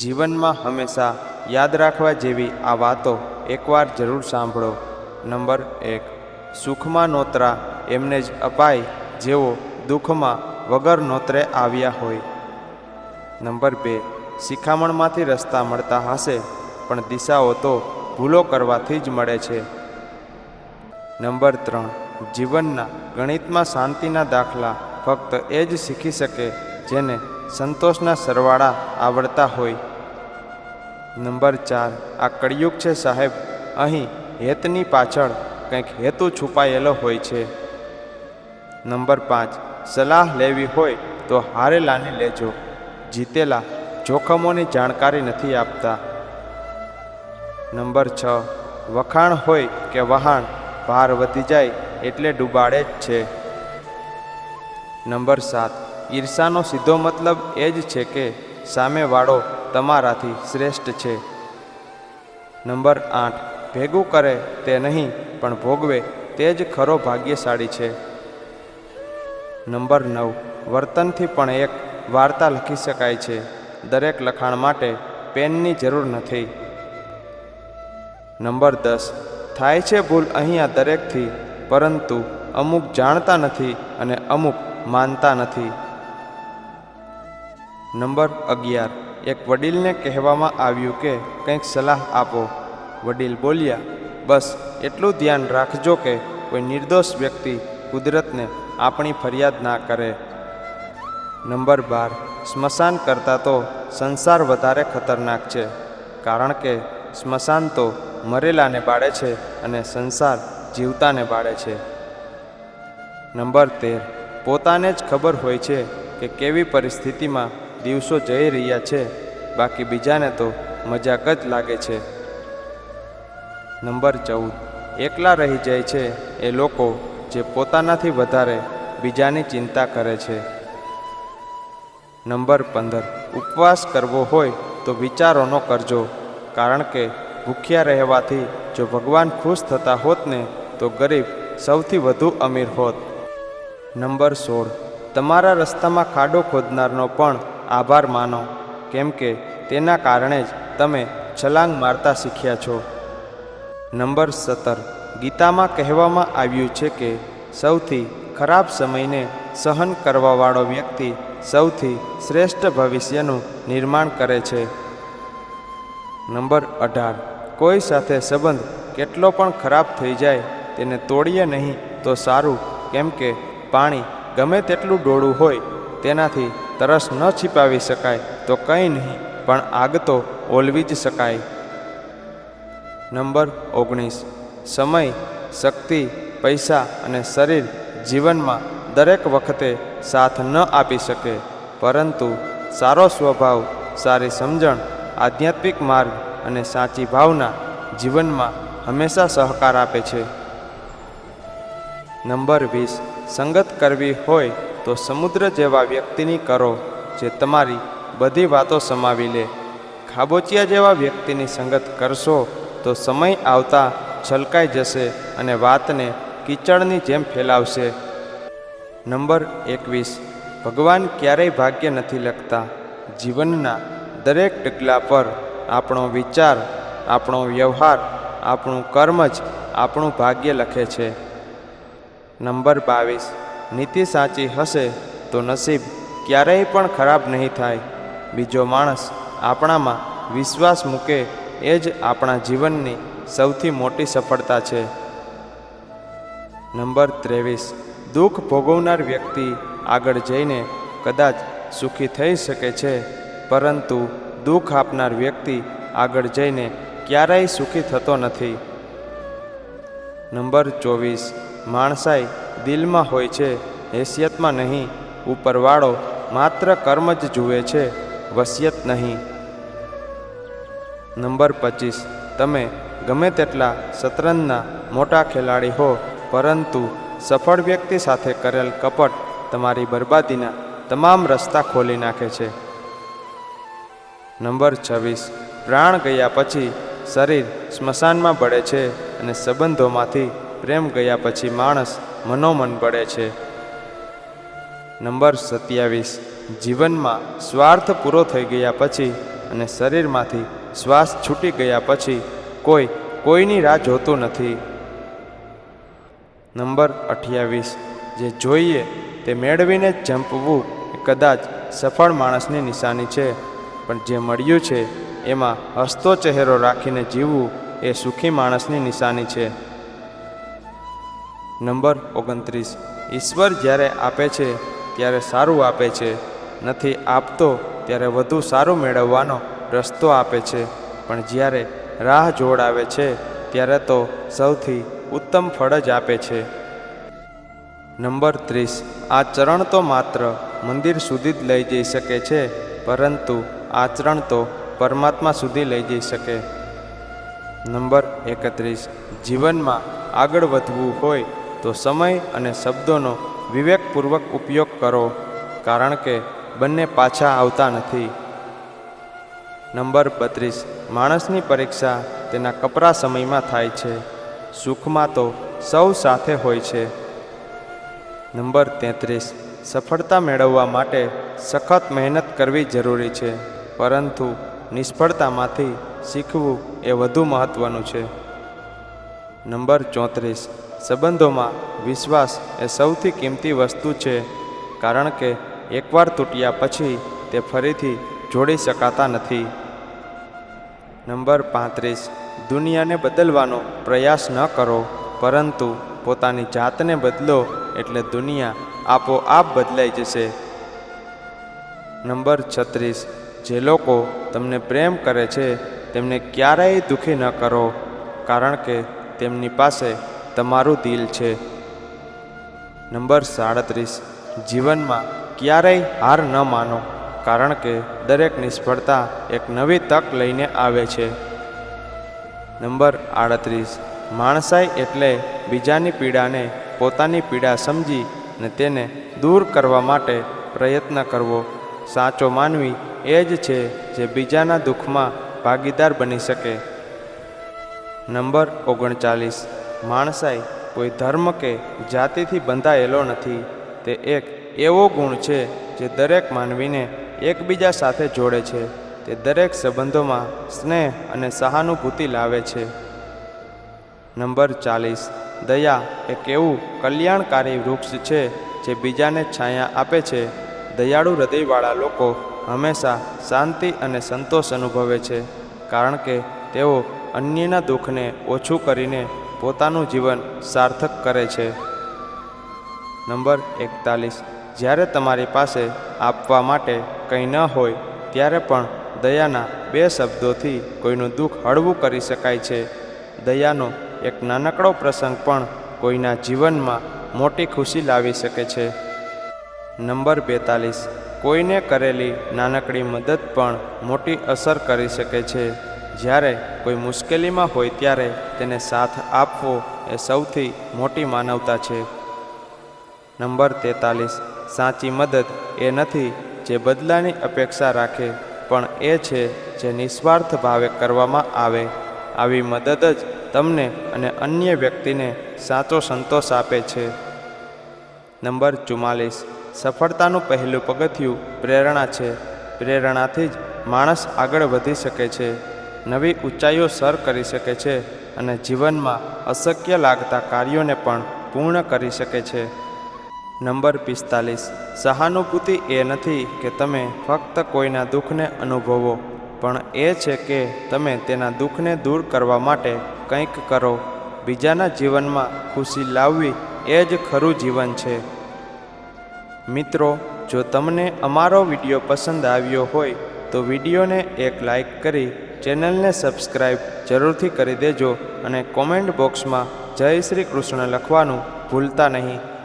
જીવનમાં હંમેશા યાદ રાખવા જેવી આ વાતો એકવાર જરૂર સાંભળો. નંબર એક, સુખમાં નોતરા એમને જ અપાય જેઓ દુઃખમાં વગર નોતરે આવ્યા હોય. નંબર બે, શિખામણમાંથી રસ્તા મળતા હશે, પણ દિશાઓ તો ભૂલો કરવાથી જ મળે છે. નંબર ત્રણ, જીવનના ગણિતમાં શાંતિના દાખલા ફક્ત એ જ શીખી શકે જેને સંતોષના સરવાળા આવડતા હોય. નંબર ચાર, આ કળિયુગ છે સાહેબ. અહીં હેતની પાછળ કંઈક હેતુ છુપાયેલો હોય છે. નંબર પાંચ, સલાહ લેવી હોય તો હારેલાને લેજો. જીતેલા જોખમોની જાણકારી નથી આપતા. નંબર છ, વખાણ હોય કે વહાણ, ભાર વધી જાય એટલે ડૂબાડે જ છે. નંબર સાત ઈર્ષાનો સીધો મતલબ એ જ છે કે સામેવાળો તમારાથી શ્રેષ્ઠ છે. નંબર આઠ. ભેગું કરે તે નહીં, પણ ભોગવે તે જ ખરો ભાગ્યશાળી છે. નંબર નવ. વર્તનથી પણ એક વાર્તા લખી શકાય છે. દરેક લખાણ માટે પેનની જરૂર નથી. નંબર દસ. થાય છે ભૂલ અહીંયા દરેકથી, પરંતુ અમુક જાણતા નથી અને અમુક માનતા નથી. નંબર અગિયાર. એક વડીલને કહેવામાં આવ્યું કે, કંઈક સલાહ આપો. વડીલ બોલ્યા, બસ, એટલું ધ્યાન રાખજો કે કોઈ નિર્દોષ વ્યક્તિ કુદરતને આપણી ફરિયાદ ના કરે. નંબર બાર. સ્મશાન કરતાં તો સંસાર વધારે ખતરનાક છે, કારણ કે સ્મશાન તો મરેલાને બાળે છે અને સંસાર જીવતાને બાળે છે. નંબર તેર. પોતાને જ ખબર હોય છે કે કેવી પરિસ્થિતિમાં દિવસો જઈ રહ્યા છે. બાકી બીજાને તો મજાક જ લાગે છે. નંબર ચૌદ. એકલા રહી જાય છે એ લોકો જે પોતાનાથી વધારે બીજાની ચિંતા કરે છે. નંબર પંદર. ઉપવાસ કરવો હોય તો વિચારોનો કરજો. કારણ કે ભૂખ્યા રહેવાથી જો ભગવાન ખુશ થતા હોત ને તો ગરીબ સૌથી વધુ અમીર હોત. નંબર સોળ. તમારા રસ્તામાં ખાડો ખોદનારનો પણ આભાર માનો. કેમ કે તેના કારણે જ તમે છલાંગ મારતા શીખ્યા છો. નંબર સત્તર. ગીતામાં કહેવામાં આવ્યું છે કે સૌથી ખરાબ સમયને સહન કરવાવાળો વ્યક્તિ સૌથી શ્રેષ્ઠ ભવિષ્યનું નિર્માણ કરે છે. નંબર અઢાર. કોઈ સાથે સંબંધ કેટલો પણ ખરાબ થઈ જાય તેને તોડીએ નહીં તો સારું. કેમ કે પાણી ગમે તેટલું ડોળું હોય તેનાથી તરસ ન છીપાવી શકાય તો કંઈ નહીં, પણ આગ તો ઓલવી જ શકાય. નંબર ઓગણીસ. સમય, શક્તિ, પૈસા અને શરીર જીવનમાં દરેક વખતે સાથ ન આપી શકે. પરંતુ સારો સ્વભાવ, સારી સમજણ, આધ્યાત્મિક માર્ગ અને સાચી ભાવના જીવનમાં હંમેશા સહકાર આપે છે. નંબર વીસ. સંગત કરવી હોય તો સમુદ્ર જેવા વ્યક્તિની કરો જે તમારી બધી વાતો સમાવી લે. ખાબોચિયા જેવા વ્યક્તિની સંગત કરશો તો સમય આવતા છલકાઈ જશે અને વાતને કીચડની જેમ ફેલાવશે. નંબર એકવીસ. ભગવાન ક્યારેય ભાગ્ય નથી લખતા. જીવનના દરેક ડગલા પર આપણો વિચાર, આપણો વ્યવહાર, આપણું કર્મ જ આપણું ભાગ્ય લખે છે. નંબર બાવીસ. નીતિ સાચી હશે તો નસીબ ક્યારેય પણ ખરાબ નહીં થાય. બીજો માણસ આપણામાં વિશ્વાસ મૂકે એ જ આપણા જીવનની સૌથી મોટી સફળતા છે. નંબર ત્રેવીસ. દુઃખ ભોગવનાર વ્યક્તિ આગળ જઈને કદાચ સુખી થઈ શકે છે, પરંતુ દુઃખ આપનાર વ્યક્તિ આગળ જઈને ક્યારેય સુખી થતો નથી. નંબર ચોવીસ. માણસાઈ દિલમાં હોય છે, હેસિયતમાં નહીં, ઉપરવાળો માત્ર કર્મ જ જુએ છે, વસિયત નહીં. નંબર પચીસ, તમે ગમે તેટલા શતરંજના મોટા ખેલાડી હો, પરંતુ સફળ વ્યક્તિ સાથે કરેલ કપટ તમારી બરબાદીના તમામ રસ્તા ખોલી નાખે છે. નંબર છવ્વીસ, પ્રાણ ગયા પછી શરીર સ્મશાનમાં બળે છે અને સંબંધોમાંથી પ્રેમ ગયા પછી માણસ મનોમન પડે છે. નંબર સત્યાવીસ. જીવનમાં સ્વાર્થ પૂરો થઈ ગયા પછી અને શરીરમાંથી શ્વાસ છૂટી ગયા પછી કોઈ કોઈની રાહ જોતું નથી. નંબર અઠ્યાવીસ. જે જોઈએ તે મેળવીને જંપવું એ કદાચ સફળ માણસની નિશાની છે, પણ જે મળ્યું છે એમાં હસતો ચહેરો રાખીને જીવવું એ સુખી માણસની નિશાની છે. નંબર ઓગણત્રીસ. ઈશ્વર જ્યારે આપે છે, ત્યારે સારું આપે છે. નથી આપતો, ત્યારે વધુ સારું મેળવવાનો રસ્તો આપે છે. પણ જ્યારે રાહ જોડાવે છે, ત્યારે તો સૌથી ઉત્તમ ફળ જ આપે છે. નંબર ત્રીસ. આ ચરણ તો માત્ર મંદિર સુધી જ લઈ જઈ શકે છે, પરંતુ આચરણ તો પરમાત્મા સુધી લઈ જઈ શકે. નંબર એકત્રીસ. જીવનમાં આગળ વધવું હોય તો સમય અને શબ્દોનો વિવેકપૂર્વક ઉપયોગ કરો, કારણ કે બંને પાછા આવતા નથી. નંબર બત્રીસ. માણસની પરીક્ષા તેના કપરા સમયમાં થાય છે. સુખમાં તો સૌ સાથે હોય છે. નંબર તેત્રીસ. સફળતા મેળવવા માટે સખત મહેનત કરવી જરૂરી છે, પરંતુ નિષ્ફળતામાંથી શીખવું એ વધુ મહત્ત્વનું છે. નંબર ચોત્રીસ. સંબંધોમાં વિશ્વાસ એ સૌથી કિંમતી વસ્તુ છે, કારણ કે એકવાર તૂટ્યા પછી તે ફરીથી જોડી શકાતા નથી. નંબર પાંત્રીસ. દુનિયાને બદલવાનો પ્રયાસ ન કરો, પરંતુ પોતાની જાતને બદલો એટલે દુનિયા આપોઆપ બદલાઈ જશે. નંબર છત્રીસ. જે લોકો તમને પ્રેમ કરે છે, તેમને ક્યારેય દુઃખી ન કરો, કારણ કે તેમની પાસે તમારું દિલ છે. નંબર સાડત્રીસ. જીવનમાં ક્યારેય હાર ન માનો, કારણ કે દરેક નિષ્ફળતા એક નવી તક લઈને આવે છે. નંબર આડત્રીસ. માણસાઈ એટલે બીજાની પીડાને પોતાની પીડા સમજી ને તેને દૂર કરવા માટે પ્રયત્ન કરવો. સાચો માનવી એ જ છે જે બીજાના દુઃખમાં ભાગીદાર બની શકે. નંબર ઓગણચાલીસ. માણસાઈ કોઈ ધર્મ કે જાતિથી બંધાયેલો નથી, તે એક એવો ગુણ છે જે દરેક માનવીને એકબીજા સાથે જોડે છે. તે દરેક સંબંધોમાં સ્નેહ અને સહાનુભૂતિ લાવે છે. નંબર ચાલીસ. દયા એક એવું કલ્યાણકારી વૃક્ષ છે જે બીજાને છાયા આપે છે. દયાળુ હૃદયવાળા લોકો હંમેશા શાંતિ અને સંતોષ અનુભવે છે, કારણ કે તેઓ અન્યના દુઃખને ઓછું કરીને પોતાનું જીવન સાર્થક કરે છે. નંબર એકતાલીસ. જ્યારે તમારી પાસે આપવા માટે કંઈ ન હોય, ત્યારે પણ દયાના બે શબ્દોથી કોઈનું દુઃખ હળવું કરી શકાય છે. દયાનો એક નાનકડો પ્રસંગ પણ કોઈના જીવનમાં મોટી ખુશી લાવી શકે છે. નંબર બેતાલીસ. કોઈને કરેલી નાનકડી મદદ પણ મોટી અસર કરી શકે છે. જ્યારે કોઈ મુશ્કેલીમાં હોય ત્યારે તેને સાથ આપવો એ સૌથી મોટી માનવતા છે. નંબર તેતાલીસ. સાચી મદદ એ નથી જે બદલાની અપેક્ષા રાખે, પણ એ છે જે નિસ્વાર્થ ભાવે કરવામાં આવે. આવી મદદ જ તમને અને અન્ય વ્યક્તિને સાચો સંતોષ આપે છે. નંબર ચુમ્માલીસ. સફળતાનું પહેલું પગથિયું પ્રેરણા છે. પ્રેરણાથી જ માણસ આગળ વધી શકે છે. નવી ઊંચાઈઓ સર કરી શકે છે અને જીવનમાં અશક્ય લાગતા કાર્યોને પણ પૂર્ણ કરી શકે છે. નંબર પિસ્તાલીસ. સહાનુભૂતિ એ નથી કે તમે ફક્ત કોઈના દુઃખને અનુભવો, પણ એ છે કે તમે તેના દુઃખને દૂર કરવા માટે કંઈક કરો. બીજાના જીવનમાં ખુશી લાવવી એ જ ખરું જીવન છે. મિત્રો, જો તમને અમારો વીડિયો પસંદ આવ્યો હોય તો વિડીયોને એક લાઈક કરી ચેનલને સબસ્ક્રાઈબ જરૂરથી કરી દેજો અને કોમેન્ટ બોક્સમાં જય શ્રી કૃષ્ણ લખવાનું ભૂલતા નહીં.